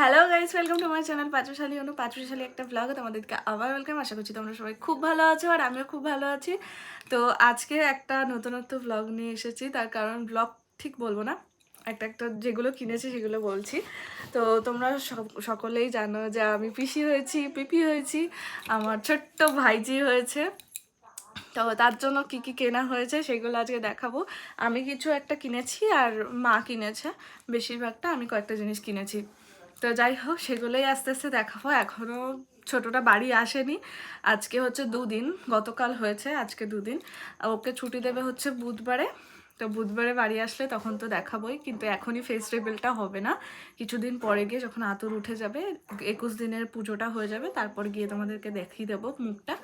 Hello guys welcome to my channel পাঁচশালী অনু পাঁচশালী একটা ব্লগ তোমাদেরকে আবার ওয়েলকাম আশা করছি তোমরা সবাই খুব ভালো আছো আর আমিও খুব ভালো আছি। তো আজকে একটা নতুনত্ব ব্লগ নিয়ে এসেছি, তার কারণ ব্লগ ঠিক বলব না, একটা একটা যেগুলো কিনেছি সেগুলো বলছি। তো তোমরা সকলেই জানো যে আমি পিসি হয়েছি, পিপি হয়েছি, আমার ছোট্ট ভাইজি হয়েছে। তো তার জন্য কি কি কেনা হয়েছে সেগুলো আজকে দেখাবো। আমি কিছু একটা কিনেছি আর মা কিনেছে, বেশিরভাগটা আমি কয়েকটা জিনিস কিনেছি। তো যাই হোক, সেগুলোই আস্তে আস্তে দেখাবো এখনও ছোটটা বাড়ি আসেনি। আজকে হচ্ছে দুদিন, গতকাল হয়েছে আজকে দুদিন। ওকে ছুটি দেবে হচ্ছে বুধবারে। তো বুধবারে বাড়ি আসলে তখন তো দেখাবোই, কিন্তু এখনই ফেস রিভিলটা হবে না। কিছুদিন পরে গিয়ে যখন আতর উঠে যাবে, একুশ দিনের পুজোটা হয়ে যাবে, তারপর গিয়ে তোমাদেরকে দেখিয়ে দেবো মুখটা।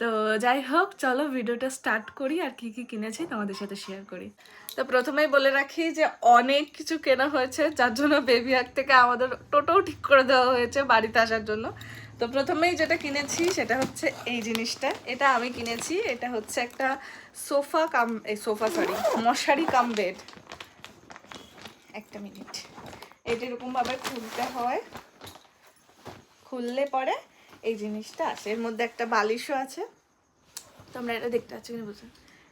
তো যাই হোক, চলো ভিডিওটা স্টার্ট করি আর কি কি কিনেছি তোমাদের সাথে শেয়ার করি। তো প্রথমেই বলে রাখি যে অনেক কিছু কেনা হয়েছে, যার জন্য বেবি হাক থেকে আমাদের টোটোও ঠিক করে দেওয়া হয়েছে বাড়িতে আসার জন্য। তো প্রথমেই যেটা কিনেছি সেটা হচ্ছে এই জিনিসটা। এটা আমি কিনেছি। এটা হচ্ছে একটা সোফা কাম, এই সোফা সরি মশারি কাম বেড। একটা মিনিট। এটা এরকমভাবে খুলতে হয়। খুললে পরে এই জিনিসটা আসে। এর মধ্যে একটা বালিশও আছে। তোমরা এটা দেখতে পাচ্ছ কিনা বুঝো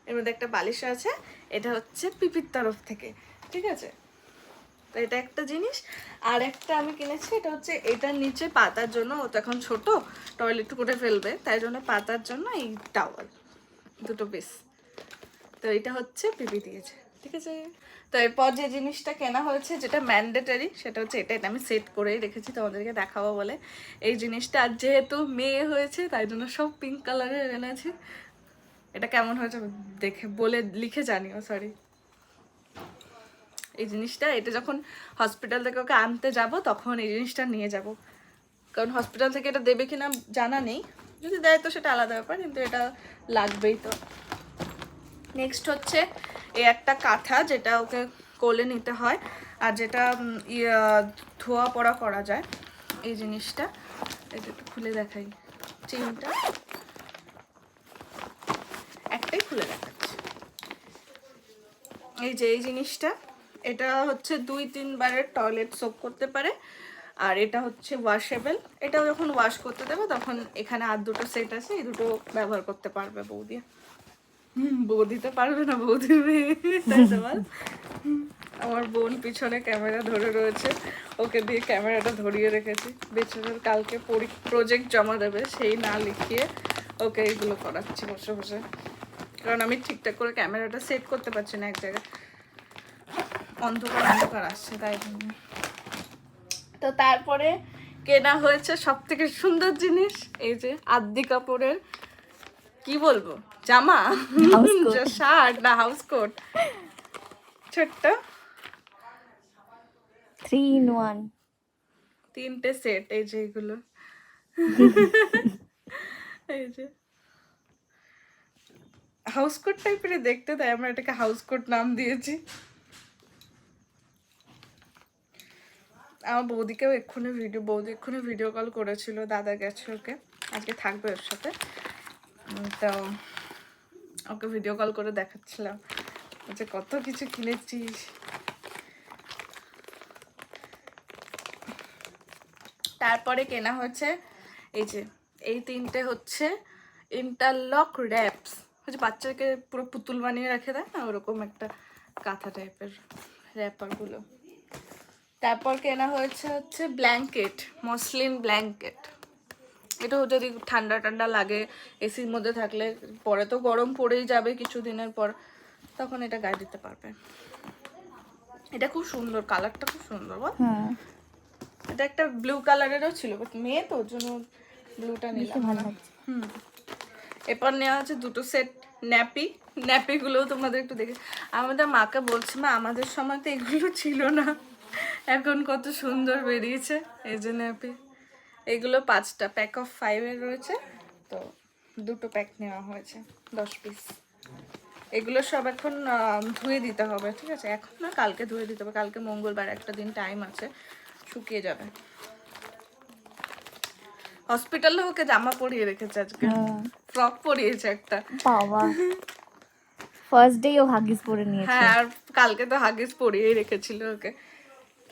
এর মধ্যে একটা বালিশও আছে। এটা হচ্ছে পিপির তরফ থেকে। ঠিক আছে? তো এটা একটা জিনিস। আর একটা আমি কিনেছি, এটা হচ্ছে এটার নিচে পাতার জন্য, ও তো এখন ছোট, টয়লেট করে ফেলবে, তাই জন্য পাতার জন্য এই টাওয়াল, দুটো পিস তো এটা হচ্ছে পিপি দিয়েছে, ঠিক আছে? তো এরপর যে জিনিসটা কেনা হয়েছে, যেটা ম্যান্ডেটারি সেটা হচ্ছে এটা এটা আমি সেট করেই রেখেছি, তোমাদেরকে দেখাবো বলে। এই জিনিসটা আর যেহেতু মেয়ে হয়েছে, তাই জন্য সব পিঙ্ক কালারের এনেছে। এটা কেমন হয়েছে, দেখে বলে, লিখে জানিও সরি এই জিনিসটা এটা যখন হসপিটাল থেকে ওকে আনতে যাব তখন এই জিনিসটা নিয়ে যাব। কারণ হসপিটাল থেকে এটা দেবে কিনা জানা নেই। যদি দেয় তো সেটা আলাদা ব্যাপার কিন্তু এটা লাগবেই তো। নেক্সট হচ্ছে এই একটা কাঁথা যেটা ওকে কোলে নিতে হয় আর যেটা উম, ধোয়া পড়া করা যায়। এই জিনিসটা এটা একটু খুলে দেখাই। চেনটা একটাই খুলে দেখাচ্ছি। এই যে এই জিনিসটা। এটা হচ্ছে দুই তিনবারের টয়লেট সোপ করতে পারে। আর এটা হচ্ছে ওয়াশেবেল এটা যখন ওয়াশ করতে দেবে তখন এখানে আর দুটো সেট আছে এই দুটো ব্যবহার করতে পারবে বৌদি। হুম, বৌদিতে পারবে না? হুম, আমার বোন পিছনে ক্যামেরা ধরে রয়েছে। ওকে দিয়ে ক্যামেরাটা ধরিয়ে রেখেছি। বেচারার কালকে প্রজেক্ট জমা দেবে সেই না লিখিয়ে ওকে এইগুলো করাচ্ছি বসে বসে। কারণ আমি ঠিকঠাক করে ক্যামেরাটা সেট করতে পারছি না এক জায়গায়। অন্ধকার অন্ধকার আসছে তাই জন্য। তো তারপরে কেনা হয়েছে সব থেকে সুন্দর জিনিস এই যে আদ্দি কাপড়ের কি বলব জামা শার্ট না হাউস কোট ছোট্ট। থ্রি ইন ওয়ান তিনটে সেট এই যে এগুলো। এই যে। হাউস কোট টাইপের দেখতে তাই আমরা এটাকে হাউস কোট নাম দিয়েছি। আমার বৌদিকেও এক্ষুনি ভিডিও বৌদি এক্ষুনি ভিডিও কল করেছিল, দাদা গেছে ওকে। আজকে থাকবে ওর সাথে। তো ওকে ভিডিও কল করে দেখাচ্ছিলাম। যে কত কিছু কিনেছিস? তারপরে কেনা হচ্ছে এই যে, এই তিনটে হচ্ছে ইন্টারলক র্যাপস হচ্ছে বাচ্চাকে পুরো পুতুল বানিয়ে রেখে দেয় না? ওরকম একটা কাঁথা টাইপের র্যাপারগুলো তারপর কেনা হয়েছে হচ্ছে ব্ল্যাঙ্কেট মসলিন ব্ল্যাঙ্কেট এটাও যদি ঠান্ডা ঠান্ডা লাগে এসির মধ্যে থাকলে পরে তো গরম পড়েই যাবে কিছু দিনের পর তখন এটা গায়ে দিতে পারবে। এটা খুব সুন্দর কালারটা খুব সুন্দর বল হ্যাঁ। এটা একটা ব্লু কালারেরও ছিল বাট মেয়ে তো ওর জন্য ব্লুটা নিলাম হুম। এরপর নেওয়া হচ্ছে দুটো সেট ন্যাপি ন্যাপিগুলোও তোমাদের একটু দেখে আমাদের মাকে বলছি মা আমাদের সময় তো এগুলো ছিল না। এখন কত সুন্দর বেরিয়েছে এই যে ন্যাপি এগুলো পাঁচটা প্যাক অফ ফাইভের রয়েছে তো দুটো প্যাক নেওয়া হয়েছে দশ পিস এগুলো সব এখন ধুয়ে দিতে হবে ঠিক আছে? এখন না কালকে ধুয়ে দিতে হবে কালকে মঙ্গলবার একটা দিন টাইম আছে শুকিয়ে যাবে। হসপিটালে ওকে জামা পরিয়ে রেখেছে আজকে। হ্যাঁ। ফ্রক পরিয়েছে একটা। বাবা। ফার্স্ট ডে ও হাগিস পরে নিয়েছে। হ্যাঁ আর কালকে তো হাগিস পরিয়েই রেখেছিল ওকে।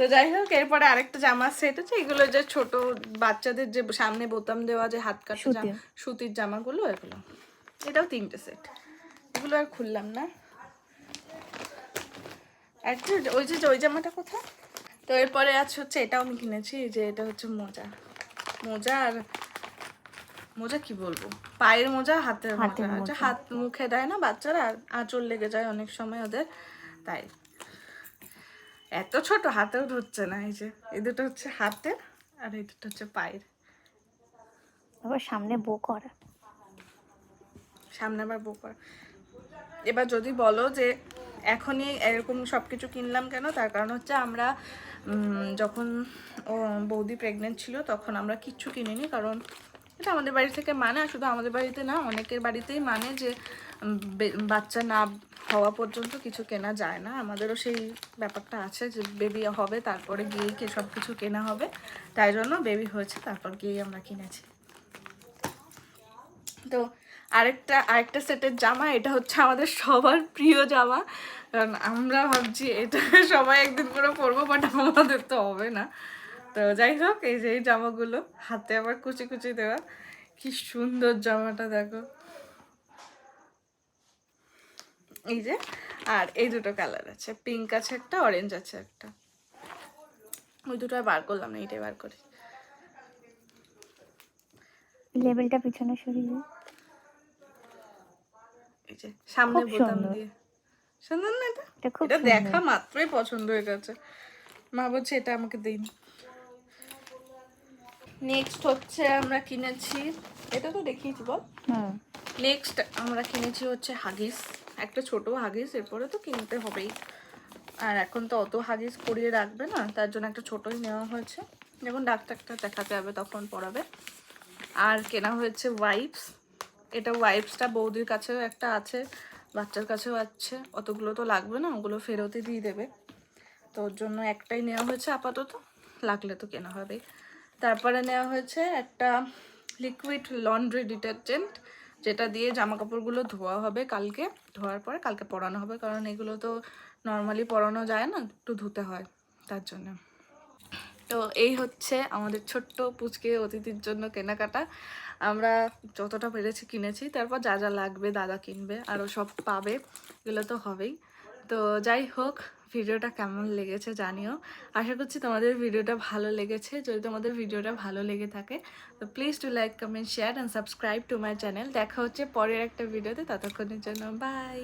তো যাই হোক এরপরে আরেকটা জামার সেট আছে এগুলো যে ছোট বাচ্চাদের যে সামনে বোতাম দেওয়া যে হাত কাটা সুতির। জামা সুতির। জামাগুলো এগুলো। এটাও তিনটে সেট এগুলো আর খুললাম না। একটা ওই যে ওই জামাটা কোথায়? তো এরপরে আছে হচ্ছে এটাও আমি কিনেছি যে এটা হচ্ছে মোজা। মোজা আর মোজা কি বলব? পায়ের মোজা হাতের হাতের মোজা। হাত মুখে দেয় না বাচ্চারা আঁচল লেগে যায় অনেক সময় ওদের তাই। এত ছোট হাতেও ধরছে না এই যে এই দুটো হচ্ছে হাতের আর এই দুটো হচ্ছে পায়ের। আবার সামনে বো করা। সামনে আবার বোকার এবার যদি বলো যে এখনই এরকম সব কিছু কিনলাম কেন? তার কারণ হচ্ছে আমরা যখন ও বৌদি প্রেগনেন্ট ছিল তখন আমরা কিচ্ছু কিনিনি কারণ এটা আমাদের বাড়ি থেকে মানে আর শুধু আমাদের বাড়িতে না, অনেকের বাড়িতেই মানে যে বাচ্চা না হওয়া পর্যন্ত কিছু কেনা যায় না। আমাদেরও সেই ব্যাপারটা আছে যে বেবি হবে, তারপরে গিয়েই কি সব কিছু কেনা হবে। তাই জন্য বেবি হয়েছে, তারপর গিয়েই আমরা কিনেছি। তো আরেকটা আরেকটা সেটের জামা, এটা হচ্ছে আমাদের সবার প্রিয় জামা। কারণ আমরা ভাবছি এটা সবাই একদিন করে পরবো বাট আমাদের তো হবে না। তো যাই হোক এই যে এই জামাগুলো হাতে আবার কুচি কুচি দেওয়া। কি সুন্দর জামাটা দেখো। এই যে আর এই দুটো কালার আছে। পিঙ্ক আছে একটা অরেঞ্জ আছে একটা। ওই দুটো বার করলাম না এইটাই বার করি। লেবেলটা পিছনে সরিয়ে এই যে সামনে বোতাম দিয়ে। সুন্দর না এটা? এটা। দেখা মাত্রই পছন্দ হয়ে গেছে। মা বলছে এটা আমাকে দিন। নেক্সট হচ্ছে আমরা কিনেছি এটা তো দেখিয়েছি বল। হুম। নেক্সট আমরা কিনেছি হচ্ছে হাগিস একটা ছোট হাগিস এরপরে তো কিনতে হবেই। আর এখন তো অত হাগিস পরিয়ে রাখবে না তার জন্য একটা ছোটই নেওয়া হয়েছে। যখন ডাক্তারটা দেখাতে হবে তখন পড়াবে। আর কেনা হয়েছে ওয়াইপস এটা ওয়াইপসটা বৌদির কাছেও একটা আছে বাচ্চার কাছেও আছে অতগুলো তো লাগবে না ওগুলো ফেরতই দিয়ে দেবে। তো ওর জন্য একটাই নেওয়া হয়েছে আপাতত লাগলে তো কেনা হবেই। তারপরে নেওয়া হয়েছে একটা লিকুইড লন্ড্রি ডিটারজেন্ট যেটা দিয়ে জামা কাপড়গুলো ধোয়া হবে কালকে। ধোয়ার পরে কালকে পরানো হবে, কারণ এগুলো তো নর্মালি পরানো যায় না, একটু ধুতে হয় তার জন্য। তো এই হচ্ছে আমাদের ছোট্ট পুচকে অতিথির জন্য কেনাকাটা। আমরা যতটা পেরেছি কিনেছি, তারপর যা যা লাগবে দাদা কিনবে আরও সব পাবে, এগুলো তো হবেই। তো যাই হোক, ভিডিওটা কেমন লেগেছে জানিও। আশা করছি তোমাদের ভিডিওটা ভালো লেগেছে। যদি তোমাদের ভিডিওটা ভালো লেগে থাকে, তো please to like comment share and subscribe to my channel দেখা হচ্ছে পরের একটা ভিডিওতে, ততক্ষণের জন্য বাই